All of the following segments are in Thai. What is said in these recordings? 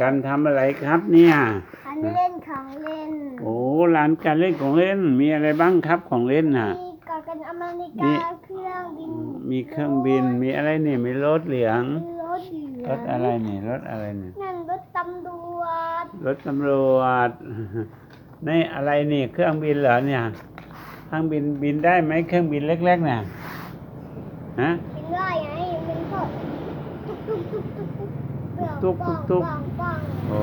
การทำอะไรครับเนี่ยอันเล่นของเล่น โอ้ร้านการเล่นของเล่น มีอะไรบ้างครับของเล่นน่ะ มีกอกันอเมริมีกาเครื่องบิน มีเครื่องบิน มีอะไรเนี่ย มีรถเหลืองมีรถเหลือง รถอะไรเนี่ย รถอะไรเนี่ยนั่นรถตำรวจ รถตำรวจ นี่อะไรนี่เครื่องบินเหรอเนี่ย เครื่องบินบินได้ไหมเครื่องบินเล็กๆเนี่ยฮะเป็นไรไงมันก็ตุ๊กตุ๊กตุ๊กตุ๊ก ตุ๊กตุ๊กปังปังโอ้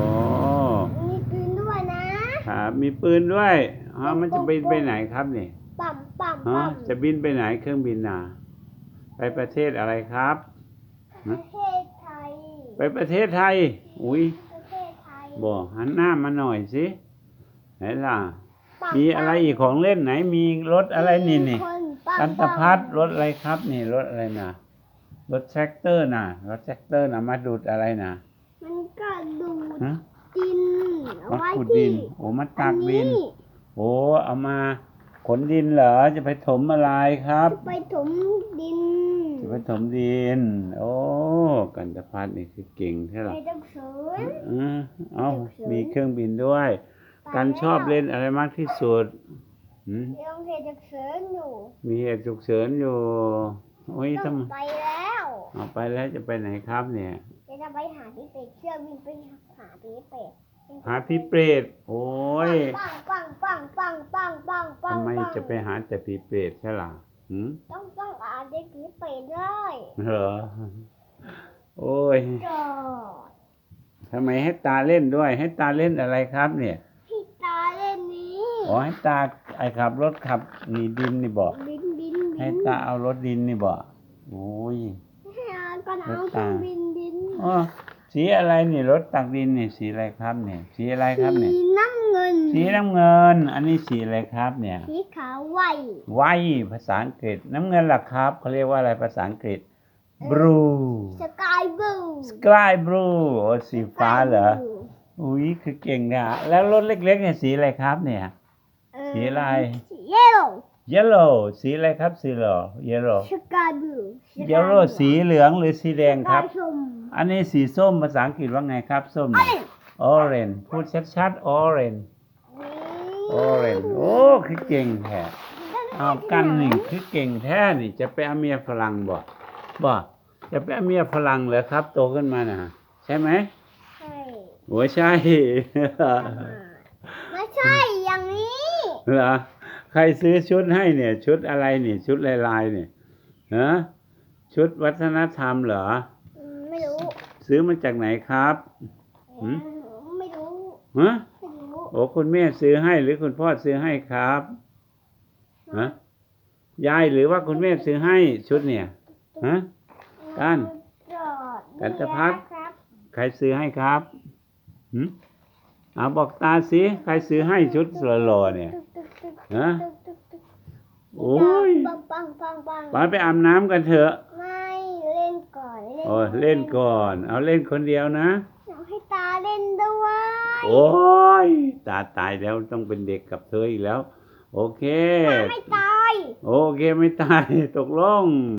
มีปืนด้วยนะครับมีปืนด้วยฮะมันจะบินไปไหนครับนี่ปั๊มปั๊มฮะปั๊มจะบินไปไหนเครื่องบินน่ะไปประเทศอะไรครับ ประเทศไทย ไปประเทศไทย อุ้ยประเทศไทยบอกหันหน้ามาหน่อยสิไหนล่ะ ปั๊มีอะไรอีกของเล่นไหนมีรถอะไรนี่นี่มีคปั๊มกันตพัดรถอะไรครับ นี่รถอะไรนะ รถแทรกเตอร์น่ะรถแทรกเตอร์น่ะมาดูดอะไรน่ะมันก็ดูดฮะดินเอามาไว้ขุดที่ดินโอ้มาตากดินอัโอ้เอามาขนดินเหรอจะไปถมอะไรครับจะไปถมดินจะไปถมดิน โอ้กันตพัดนี่คือเก่งใช่หรอไปต้องสวน เออเอ้ามีเครื่องบินด้วย กันชอบเล่นอะไรมากที่สุดหืมยังเห็นจะเสือนอยู่มีเหตุฉุกเฉินอยู่โอ้ยต้อทำงไม ไปแล้ว เอาไปแล้วจะไปไหนครับเนี่ยจะจะไปหาพี่เป็ดเชื่อวินไปหาพี่เป็ดหาพี่เปรตโอ้ยปังปังปังปังปังปังปังทำไมปังจะไปหาแต่พี่เปรตใช่ล่ะหืมต้องต้องหาเด็กพี่เป็ดเลยเหรอโอ้ยจอดทำไมให้ตาเล่นด้วย ให้ตาเล่นอะไรครับเนี่ยพี่ตาเล่นนี้อ๋อให้ตาไอ้ขับรถขับหนีดินนี่บอกบินบินบินให้ตาเอารถดินนี่บอกโอ้ยให้อา ก่อนเอารถเครื่ตาองบินบินอ๋อสีอะไรนี่รถตักดินนี่สีอะไรครับเนี่ยสีอะไรครับเนี่ย สีน้ำเงิน สีน้ำเงิน อันนี้สีอะไรครับเนี่ย สีขาวไหวไว้ภาษาอังกฤษ น้ำเงินล่ะครับเขาเรียกว่าอะไรภาษาอังกฤษ blue สกายบลู sky blue โอ้สีฟ้าเหรออุ้ยคือเก่งนะแล้วรถเล็กๆเนี่ยสีอะไรครับเนี่ย สีอะไร สีเยลโล่ yellow สีอะไรครับ สีเหลือง yellow สกายบลู yellow สีเหลืองหรือสีแดงครับ ชมอันนี้สีส้มภาษาอังกฤษว่าไงครับ ส้ม orange พูดชัดๆ orange orange โอ้คือเก่งแท้เอากันนี่คือเก่งแท้นี่จะไปเอาเมียฝรั่งบ่บ่จะไปเอาเมียฝรั่งเหรอครับ โตขึ้นมาน่ะ ใช่ไหมใช่โอ้ยใช่ ไม่ใช่อย่างนี้ เหรอ ใครซื้อชุดให้เนี่ย ชุดอะไรนี่ชุดลายลายๆเนี่ยฮะชุดวัฒนธรรมเหรออืมไม่รู้ ซื้อมาจากไหนครับหืมไม่รู้ฮะไม่รู้โอ้คุณแม่ซื้อให้หรือคุณพ่อซื้อให้ครับฮะยายหรือว่าคุณแม่ซื้อให้ชุดเนี่ยฮะกันจอดกันตะพัดครับใครซื้อให้ครับหืมเอาบอกตาสิใครซื้อให้ชุดหล่อๆเนี่ยตึกตึกตึก ฮะตึกตึกตึกโอ้ยปังปังปังปังไปไปอาบน้ำกันเถอะ ไม่เล่นก่อนโอ้ยเล่นก่อน เอาเล่นคนเดียวนะ อยากให้ตาเล่นด้วยโอ้ยตาตายแล้วต้องเป็นเด็กกับเธออีกแล้ว โอเค ตาไม่ตาย โอเคไม่ตายตกลง